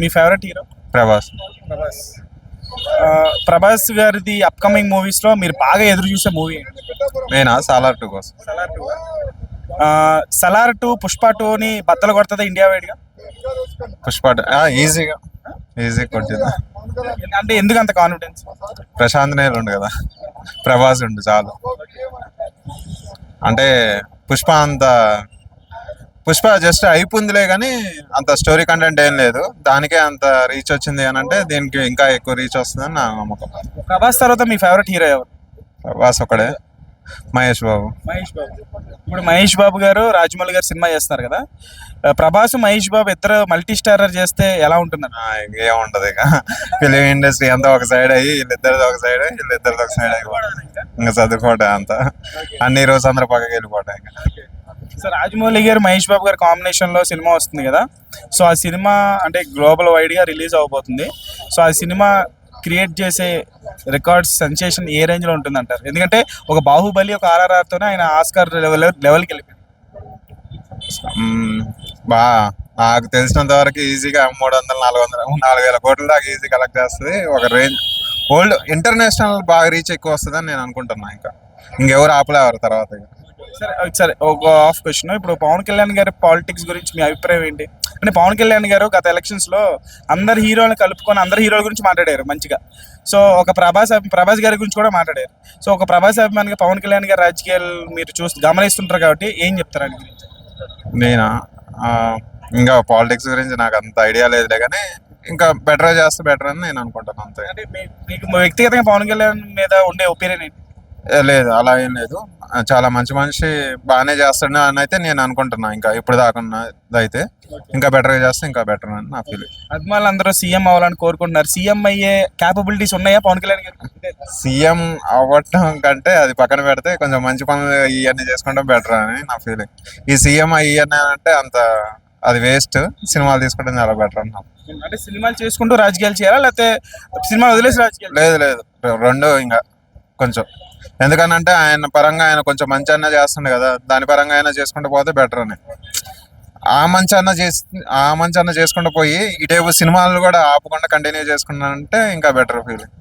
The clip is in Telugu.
మీ ఫేవరెట్ హీరో ప్రభాస్. ప్రభాస్. ప్రభాస్ గారిది అప్కమింగ్ మూవీస్లో మీరు బాగా ఎదురు చూసే మూవీ నేనా? సాలార్ టూ కోసం. సలార్ టూ సలార్ టూ పుష్ప టూని బద్దలు కొడుతుంది ఇండియా వైడ్గా? పుష్ప ఈజీగా ఈజీ కొట్టింది. అంటే ఎందుకు అంత కాన్ఫిడెన్స్ ప్రశాంత్ నేల్ ఉండు కదా. ప్రభాస్ ఉండు చాలు. అంటే పుష్ప అంత పుష్ప జస్ట్ అయిపోయిందిలే కానీ అంత స్టోరీ కంటెంట్ ఏం లేదు. దానికే అంత రీచ్ వచ్చింది అని అంటే దీనికి ఇంకా ఎక్కువ రీచ్ వస్తుందని నా నమ్మకం. ప్రభాస్ తర్వాత మీ ఫేవరెట్ హీరో ఎవరు? ప్రభాస్ ఒకడే. మహేష్ బాబు. మహేష్ బాబు. ఇప్పుడు మహేష్ బాబు గారు రాజమౌళి గారు సినిమా చేస్తున్నారు కదా. ప్రభాస్ మహేష్ బాబు ఇద్దరు మల్టీ స్టారర్ చేస్తే ఎలా ఉంటుందండి? ఆ, ఇంకేముంటది ఇక. ఫిలిం ఇండస్ట్రీ అంతా ఒక సైడ్ అయ్యి వీళ్ళిద్దరిది ఒక సైడ్ వీళ్ళిద్దరిది ఒక సైడ్ అయ్యి. ఇంకా చదువుకోవటం అంతా. అన్ని రోజు అందరూ పక్కకి వెళ్ళిపోవటం ఇంకా. సో రాజమౌళి గారు మహేష్ బాబు గారు కాంబినేషన్లో సినిమా వస్తుంది కదా. సో ఆ సినిమా అంటే గ్లోబల్ వైడ్గా రిలీజ్ అవబోతుంది. సో ఆ సినిమా క్రియేట్ చేసే రికార్డ్స్ సెన్సేషన్ ఏ రేంజ్లో ఉంటుంది అంటారు ఎందుకంటే ఒక బాహుబలి ఒక ఆర్ఆర్ఆర్తోనే ఆయన ఆస్కార్ లెవెల్ లెవెల్కి వెళ్ళిపోయింది బా నాకు తెలిసినంత వరకు ఈజీగా మూడు వందల నాలుగు వందల నాలుగు వేల కోట్ల దాకా ఈజీ కలెక్ట్ చేస్తుంది. ఒక రేంజ్ ఓల్డ్ ఇంటర్నేషనల్ బాగా రీచ్ ఎక్కువ వస్తుందని నేను అనుకుంటున్నాను ఇంకా. ఇంకెవరు ఆపలేవారు తర్వాత ఇక. సరే సరే ఒక ఆఫ్ క్వశ్చన్ ఇప్పుడు పవన్ కళ్యాణ్ గారి పాలిటిక్స్ గురించి మీ అభిప్రాయం ఏంటి? అంటే పవన్ కళ్యాణ్ గారు గత ఎలక్షన్స్లో అందరు హీరోలను కలుపుకొని అందరు హీరోల గురించి మాట్లాడారు మంచిగా. సో ఒక ప్రభాస్ ప్రభాస్ గారి గురించి కూడా మాట్లాడారు. సో ఒక ప్రభాస్ అభిమానిగా పవన్ కళ్యాణ్ గారి రాజకీయాలు మీరు చూసి గమనిస్తుంటారు కాబట్టి ఏం చెప్తారు ఆయన గురించి? నేనా? ఇంకా పాలిటిక్స్ గురించి నాకు అంత ఐడియా లేదులే కానీ ఇంకా బెటర్ చేస్తే బెటర్ అని నేను అనుకుంటున్నాను అంతే. మీకు వ్యక్తిగతంగా పవన్ కళ్యాణ్ మీద ఉండే ఒపీనియన్ ఏంటి? లేదు అలా ఏం లేదు. చాలా మంచి మనిషి బాగానే చేస్తాడు అని అయితే నేను అనుకుంటున్నా. ఇంకా ఇప్పుడు దాకా అయితే ఇంకా బెటర్గా చేస్తే ఇంకా బెటర్ అని నా ఫీలింగ్ అభిమానులు అందరూ సీఎం అవ్వాలని కోరుకుంటున్నారు. సీఎం అయ్యే క్యాపబిలిటీస్ ఉన్నాయా పవన్ కళ్యాణ్ గారు సీఎం అవ్వటం కంటే అది పక్కన పెడితే కొంచెం మంచి పనులు ఇవన్నీ చేసుకుంటే బెటర్ అని నా ఫీలింగ్ ఈ సీఎం ఇవన్నీ అంటే అంత అది వేస్ట్ సినిమాలు తీసుకోవడం చాలా బెటర్ అన్న. అంటే సినిమాలు చేసుకుంటూ రాజకీయాలు చేయాలా? లేకపోతే సినిమా వదిలేసి రాజకీయాలు లేదు లేదు. రెండు ఇంకా. కొంచెం. ఎందుకనంటే ఆయన పరంగా ఆయన కొంచెం మంచి అన్న చేస్తుండే కదా దాని పరంగా అయినా చేసుకుంటూ పోతే బెటర్ అని. ఆ మంచి అన్న చేసి ఆ మంచి అన్న చేసుకుంటూ పోయి ఇటేపు సినిమాలు కూడా ఆపకుండా కంటిన్యూ చేసుకున్నానంటే ఇంకా బెటర్ ఫీలింగ్